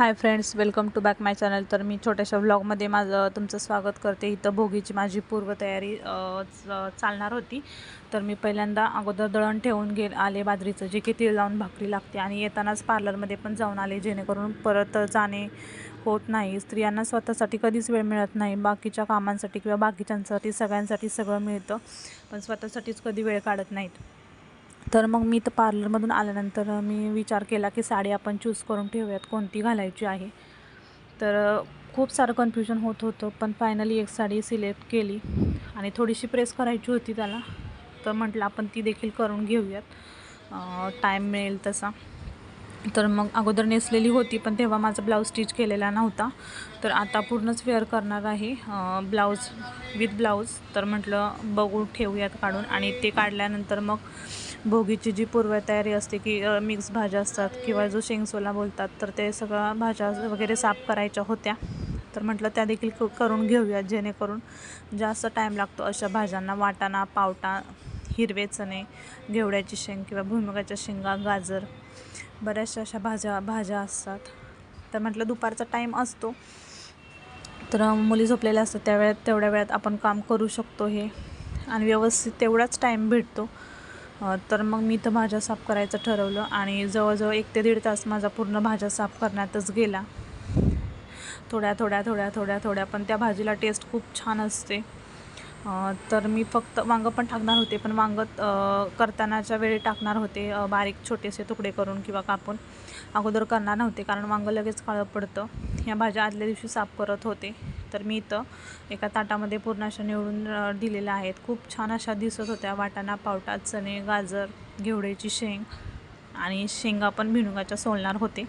Hi friends welcome to back my channel तर मी छोट्याशा व्लॉगमध्ये माझं तुमचं स्वागत करते. इथं भोगीची माझी पूर्वतयारी च- चालणार होती. तर मी पहिल्यांदा अगोदर दळण ठेवून गे आले बाजरीचं जे की तीळ लावून भाकरी लागते. आणि येतानाच पार्लरमध्ये पण जाऊन आले जेणेकरून परत जाणे होत नाही. स्त्रियांना स्वतःसाठी कधीच वेळ मिळत नाही. बाकीच्या कामांसाठी किंवा बाकीच्यांसाठी सगळ्यांसाठी सगळं मिळतं. पण स्वतःसाठीच कधी वेळ काढत नाहीत. तर मग मी तर पार्लरमधून आल्यानंतर मी विचार केला की साडी आपण चूज करून ठेवूयात कोणती घालायची आहे. तर खूप सारं कन्फ्युजन होत होतं पण फायनली एक साडी सिलेक्ट केली आणि थोडीशी प्रेस करायची होती त्याला. तर म्हटलं आपण ती देखील करून घेऊयात. टाईम मिळेल तसा. तर मग अगोदर नेसलेली होती पण तेव्हा माझा ब्लाऊज स्टिच केलेला नव्हता. तर आता पूर्णच वेअर करणार आहे ब्लाऊज विथ ब्लाऊज. तर म्हटलं बघू ठेवूयात काढून. आणि ते काढल्यानंतर मग भोगीची जी पूर्वतयारी असते की मिक्स भाज्या असतात किंवा जो शेंगसोला बोलतात तर ते सगळ्या भाज्या वगैरे साफ करायच्या होत्या. तर म्हटलं त्या देखील क- करून घेऊयात जेणेकरून जास्त टाईम लागतो अशा भाज्यांना. वाटाणा पावटा हिरवे चणे घेवड्याची शेंग किंवा भुईमुगाच्या शेंगा गाजर बऱ्याचशा अशा भाज्या भाज्या असतात. तर म्हटलं दुपारचा टाईम असतो. तर मुली झोपलेल्या असतात त्या वेळात तेवढ्या वेळात आपण काम करू शकतो हे. आणि व्यवस्थित तेवढाच टाईम भेटतो. तर मग मी तर भाज्या साफ करायचं ठरवलं आणि जवळजवळ एक ते दीड तास माझा पूर्ण भाज्या साफ करण्यातच गेला. थोड्या थोड्या थोड्या थोड्या थोड्या पण त्या भाजीला टेस्ट खूप छान असते. तर मी फक्त वांगं पण टाकणार होते पण वांगं करतानाच्या वेळी टाकणार होते बारीक छोटेसे तुकडे करून किंवा कापून. अगोदर करणार नव्हते कारण वांगं लगेच काळं पडतं. ह्या भाज्या आदल्या दिवशी साफ करत होते. तर मी इथं एका ताटामध्ये पूर्ण अशा निवडून दिलेल्या आहेत. खूप छान अशा दिसत होत्या. वाटाणा पावटा चणे गाजर घेवड्याची शेंग आणि शेंगा पण भिणुगाच्या सोलणार होते.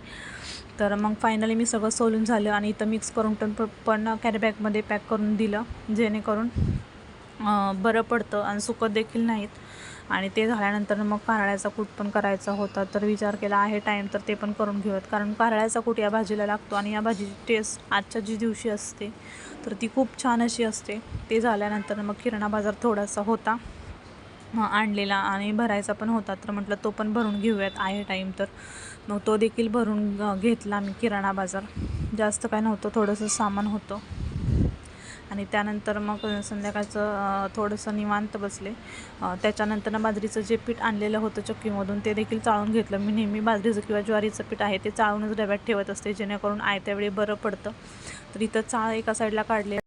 तर मग फायनली मी सगळं सोलून झालं आणि इथं मिक्स करून पण पण कॅरीबॅगमध्ये पॅक करून दिलं जेणेकरून बरं पडतं आणि सुकत देखील नाहीत. आणि ते झाल्यानंतर मग कारळ्याचा कूट पण करायचा होता. तर विचार केला आहे टाईम तर ते पण करून घेऊयात. कारण कारळ्याचा कूट या भाजीला लागतो आणि या भाजीची टेस्ट आजच्या जी दिवशी असते तर ती खूप छान अशी असते. ते झाल्यानंतर मग किराणा बाजार थोडासा होता आणलेला आणि भरायचा पण होता. तर म्हटलं तो पण भरून घेऊयात. आहे टाईम तर. मग तो देखील भरून घेतला मी किराणा बाजार. जास्त काय नव्हतं थोडंसं सामान होतं. आणि त्यानंतर मग संध्याकाळचं थोडंसं निवांत बसले. त्याच्यानंतर बाजरीचं जे पीठ आणलेलं होतं चक्कीमधून ते देखील चाळून घेतलं. मी नेहमी बाजरीचं किंवा ज्वारीचं पीठ आहे ते चाळूनच डब्यात ठेवत असते जेणेकरून आयत्या वेळी बरं पडतं. तर इथं चाळ एका साईडला काढले